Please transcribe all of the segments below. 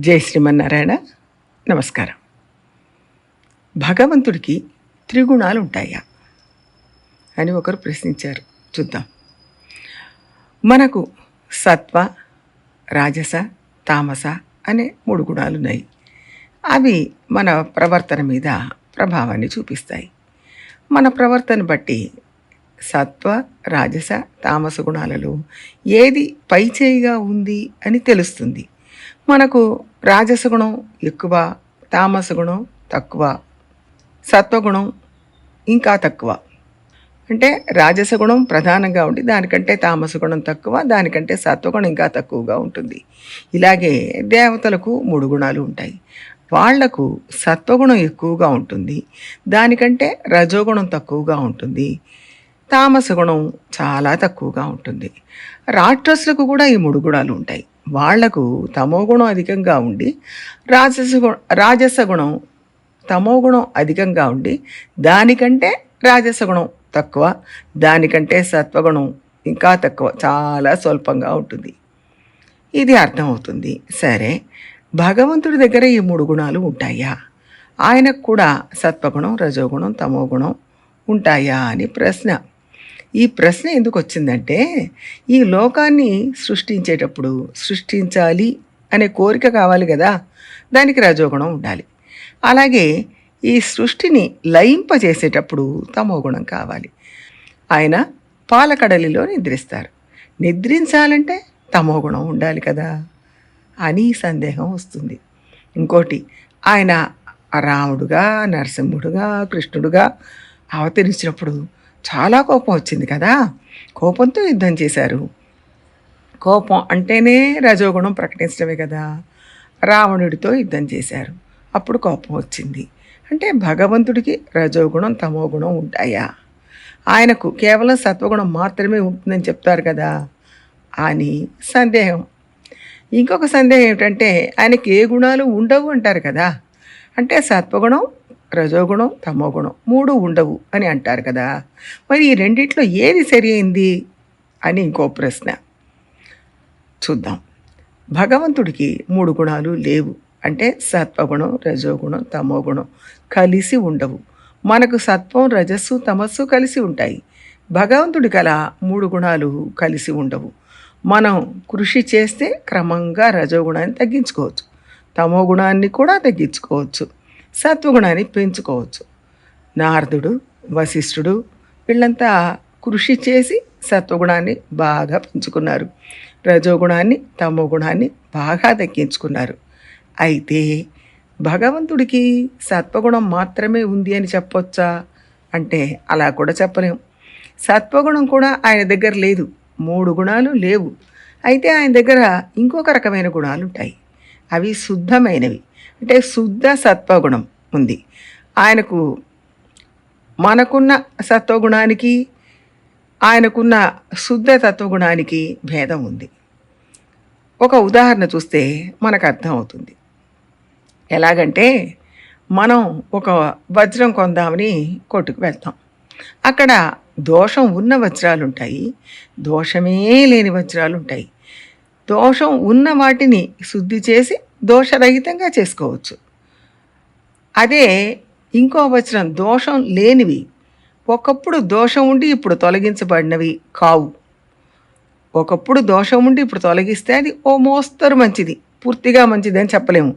జై శ్రీమన్నారాయణ. నమస్కారం. భగవంతుడికి త్రిగుణాలు ఉంటాయా అని ఒకరు ప్రశ్నించారు. చూద్దాం. మనకు సత్వ రాజస తామస అనే మూడు గుణాలు ఉన్నాయి అవి మన ప్రవర్తన మీద ప్రభావాన్ని చూపిస్తాయి. మన ప్రవర్తన బట్టి సత్వ రాజస తామస గుణాలలో ఏది పైచేయిగా ఉంది అని తెలుస్తుంది. మనకు రాజసగుణం ఎక్కువ తామస గుణం తక్కువ సత్వగుణం ఇంకా తక్కువ. అంటే రాజస గుణం ప్రధానంగా ఉండి దానికంటే తామస గుణం తక్కువ దానికంటే సత్వగుణం ఇంకా తక్కువగా ఉంటుంది. ఇలాగే దేవతలకు మూడు గుణాలు ఉంటాయి. వాళ్ళకు సత్వగుణం ఎక్కువగా ఉంటుంది దానికంటే రజోగుణం తక్కువగా ఉంటుంది తామస గుణం చాలా తక్కువగా ఉంటుంది. రాక్షసులకు కూడా ఈ మూడు గుణాలు ఉంటాయి. వాళ్ళకు తమో గుణం అధికంగా ఉండి రాజస రాజస గుణం తమో గుణం అధికంగా ఉండి దానికంటే రాజస గుణం తక్కువ దానికంటే సత్వగుణం ఇంకా తక్కువ చాలా స్వల్పంగా ఉంటుంది. ఇది అర్థమవుతుంది. సరే భగవంతుడి దగ్గర ఈ మూడు గుణాలు ఉంటాయా? ఆయనకు కూడా సత్వగుణం రజోగుణం తమో గుణం ఉంటాయా అని ప్రశ్న. ఈ ప్రశ్న ఎందుకు వచ్చిందంటే ఈ లోకాన్ని సృష్టించేటప్పుడు సృష్టించాలి అనే కోరిక కావాలి కదా దానికి రజోగుణం ఉండాలి. అలాగే ఈ సృష్టిని లయింపజేసేటప్పుడు తమో గుణం కావాలి. ఆయన పాలకడలిలో నిద్రిస్తారు. నిద్రించాలంటే తమో గుణం ఉండాలి కదా అని సందేహం వస్తుంది. ఇంకోటి ఆయన రాముడుగా నరసింహుడుగా కృష్ణుడుగా అవతరించినప్పుడు చాలా కోపం వచ్చింది కదా? కోపంతో యుద్ధం చేశారు. కోపం అంటేనే రజోగుణం ప్రకటించడమే కదా? రావణుడితో యుద్ధం చేశారు. అప్పుడు కోపం వచ్చింది. అంటే భగవంతుడికి రజోగుణం తమోగుణం ఉంటాయా? ఆయనకు కేవలం సత్వగుణం మాత్రమే ఉంటుందని చెప్తారు కదా? అని సందేహం. ఇంకొక సందేహం ఏమిటంటే ఆయనకి ఏ గుణాలు ఉండవు అంటారు కదా? అంటే సత్వగుణం రజోగుణం తమోగుణం మూడు ఉండవు అని అంటారు కదా. మరి ఈ రెండిట్లో ఏది సరి అయింది అని ఇంకో ప్రశ్న. చూద్దాం. భగవంతుడికి మూడు గుణాలు లేవు అంటే సత్వగుణం రజోగుణం తమోగుణం కలిసి ఉండవు. మనకు సత్వం రజస్సు తమస్సు కలిసి ఉంటాయి. భగవంతుడికి అలా మూడు గుణాలు కలిసి ఉండవు. మనం కృషి చేస్తే క్రమంగా రజోగుణాన్ని తగ్గించుకోవచ్చు. తమో గుణాన్ని కూడా తగ్గించుకోవచ్చు. సత్వగుణాన్ని పెంచుకోవచ్చు. నారదుడు వశిష్ఠుడు వీళ్ళంతా కృషి చేసి సత్వగుణాన్ని బాగా పెంచుకున్నారు. రజోగుణాన్ని తమో గుణాన్ని బాగా తగ్గించుకున్నారు అయితే భగవంతుడికి సత్వగుణం మాత్రమే ఉంది అని చెప్పొచ్చా? అంటే అలా కూడా చెప్పలేం. సత్వగుణం కూడా ఆయన దగ్గర లేదు. మూడు గుణాలు లేవు. అయితే ఆయన దగ్గర ఇంకొక రకమైన గుణాలు ఉంటాయి అవి శుద్ధమైనవి. అంటే శుద్ధ సత్వగుణం ఉంది. ఆయనకు మనకున్న సత్వగుణానికి ఆయనకున్న శుద్ధ తత్వగుణానికి భేదం ఉంది. ఒక ఉదాహరణ చూస్తే మనకు అర్థమవుతుంది. ఎలాగంటే మనం ఒక వజ్రం కొందామని కొట్టుకు వెళ్తాం. అక్కడ దోషం ఉన్న వజ్రాలు ఉంటాయి దోషమే లేని వజ్రాలు ఉంటాయి దోషం ఉన్న వాటిని శుద్ధి చేసి దోషరహితంగా చేసుకోవచ్చు. అదే ఇంకో వచనం దోషం లేనివి ఒకప్పుడు దోషం ఉండి ఇప్పుడు తొలగించబడినవి కావు. ఒకప్పుడు దోషం ఉండి ఇప్పుడు తొలగిస్తే అది ఓ మోస్తరు మంచిది పూర్తిగా మంచిది అని చెప్పలేము.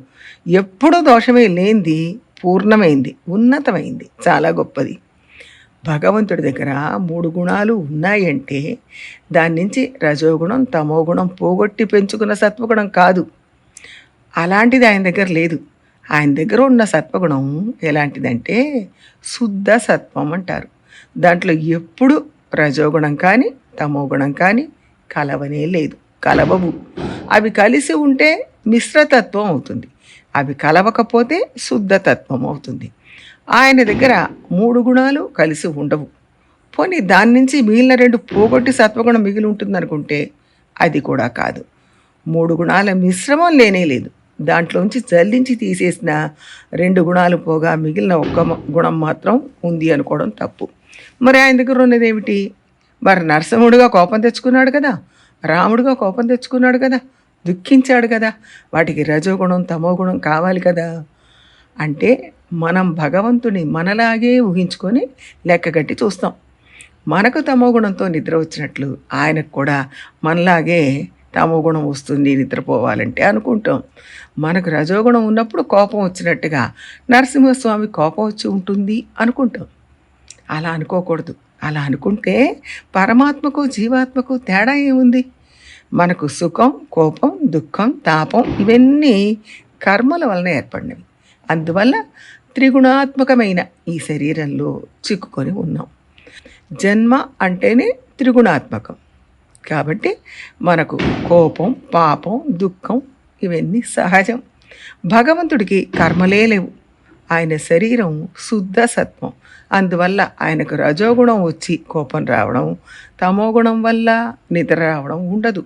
ఎప్పుడూ దోషమే లేనిది పూర్ణమైంది ఉన్నతమైంది చాలా గొప్పది. భగవంతుడి దగ్గర మూడు గుణాలు ఉన్నాయంటే దాని నుంచి రజోగుణం తమోగుణం పోగొట్టి పెంచుకున్న సత్వగుణం కాదు. అలాంటిది ఆయన దగ్గర లేదు. ఆయన దగ్గర ఉన్న సత్వగుణం ఎలాంటిదంటే శుద్ధ సత్వం అంటారు. దాంట్లో ఎప్పుడు రజోగుణం కానీ తమోగుణం కానీ కలవనే లేదు. కలవవు. అవి కలిసి ఉంటే మిశ్రతత్వం అవుతుంది. అవి కలవకపోతే శుద్ధతత్వం అవుతుంది. ఆయన దగ్గర మూడు గుణాలు కలిసి ఉండవు. పోనీ దాని నుంచి మిగిలిన రెండు పోగొట్టి సత్వగుణం మిగిలి ఉంటుంది అనుకుంటే అది కూడా కాదు. మూడు గుణాల మిశ్రమం లేనే లేదు. దాంట్లోంచి చల్లించి తీసేసిన రెండు గుణాలు పోగా మిగిలిన ఒక్క గుణం మాత్రం ఉంది అనుకోవడం తప్పు. మరి ఆయన దగ్గర ఉన్నది ఏమిటి మరి నరసింహుడిగా కోపం తెచ్చుకున్నాడు కదా. రాముడిగా కోపం తెచ్చుకున్నాడు కదా. దుఃఖించాడు కదా. వాటికి రజోగుణం తమోగుణం కావాలి కదా. అంటే మనం భగవంతుని మనలాగే ఊహించుకొని లెక్కగట్టి చూస్తాం. మనకు తమోగుణంతో నిద్ర వచ్చినట్లు ఆయనకు కూడా మనలాగే తమోగుణం వస్తుంది నిద్రపోవాలంటే అనుకుంటాం. మనకు రజోగుణం ఉన్నప్పుడు కోపం వచ్చినట్టుగా నరసింహస్వామి కోపం వచ్చి ఉంటుంది అనుకుంటాం. అలా అనుకోకూడదు. అలా అనుకుంటే పరమాత్మకు జీవాత్మకు తేడా ఏముంది? మనకు సుఖం కోపం దుఃఖం తాపం ఇవన్నీ కర్మల వలన ఏర్పడినవి. అందువల్ల త్రిగుణాత్మకమైన ఈ శరీరంలో చిక్కుకొని ఉన్నాం. జన్మ అంటేనే త్రిగుణాత్మకం. కాబట్టి మనకు కోపం పాపం దుఃఖం ఇవన్నీ సహజం. భగవంతుడికి కర్మలే లేవు. ఆయన శరీరం శుద్ధ సత్వం. అందువల్ల ఆయనకు రజోగుణం వచ్చి కోపం రావడం తమోగుణం వల్ల నిద్ర రావడం ఉండదు.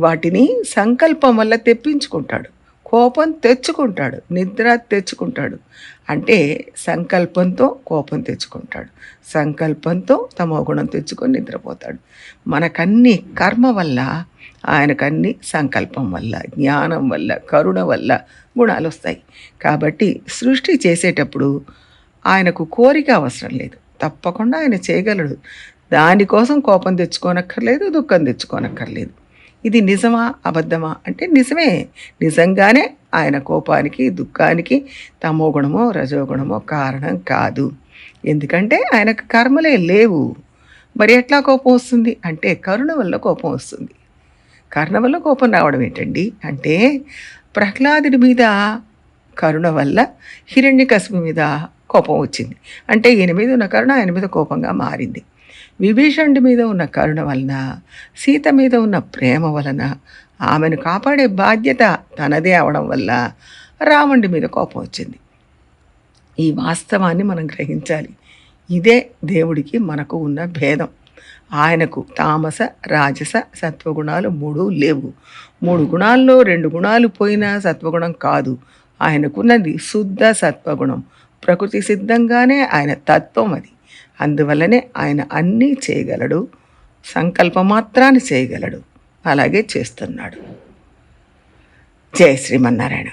వాటిని సంకల్పం వల్ల తెప్పించుకుంటాడు. కోపం తెచ్చుకుంటాడు నిద్ర తెచ్చుకుంటాడు. అంటే సంకల్పంతో కోపం తెచ్చుకుంటాడు. సంకల్పంతో తమో గుణం తెచ్చుకొని నిద్రపోతాడు. మనకన్ని కర్మ వల్ల ఆయనకన్ని సంకల్పం వల్ల జ్ఞానం వల్ల కరుణ వల్ల గుణాలు వస్తాయి. కాబట్టి సృష్టి చేసేటప్పుడు ఆయనకు కోరిక అవసరం లేదు. తప్పకుండా ఆయన చేయగలడు. దానికోసం కోపం తెచ్చుకోనక్కర్లేదు దుఃఖం తెచ్చుకోనక్కర్లేదు. ఇది నిజమా అబద్ధమా? అంటే నిజమే. నిజంగానే ఆయన కోపానికి దుఃఖానికి తమో గుణమో రజోగుణమో కారణం కాదు. ఎందుకంటే ఆయనకు కర్మలే లేవు. మరి ఎట్లా కోపం వస్తుంది? అంటే కరుణ వల్ల కోపం వస్తుంది. కరుణ వల్ల కోపం రావడం ఏంటండి? అంటే ప్రహ్లాదుడి మీద కరుణ వల్ల హిరణ్యకశిపు మీద కోపం వచ్చింది. అంటే ఈయన మీద ఉన్న కరుణ ఆయన మీద కోపంగా మారింది. విభీషణుడి మీద ఉన్న కరుణ వలన సీత మీద ఉన్న ప్రేమ వలన ఆమెను కాపాడే బాధ్యత తనదే అవడం వల్ల రావణుడి మీద కోపం వచ్చింది. ఈ వాస్తవాన్ని మనం గ్రహించాలి. ఇదే దేవుడికి మనకు ఉన్న భేదం. ఆయనకు తామస రాజస సత్వగుణాలు మూడు లేవు. మూడు గుణాల్లో రెండు గుణాలు పోయినా సత్వగుణం కాదు. ఆయనకున్నది శుద్ధ సత్వగుణం. ప్రకృతి సిద్ధంగానే ఆయన తత్వం అది. అందువల్లనే ఆయన అన్నీ చేయగలడు సంకల్పమాత్రాన్ని చేయగలడు. అలాగే చేస్తున్నాడు. జయ శ్రీమన్నారాయణ.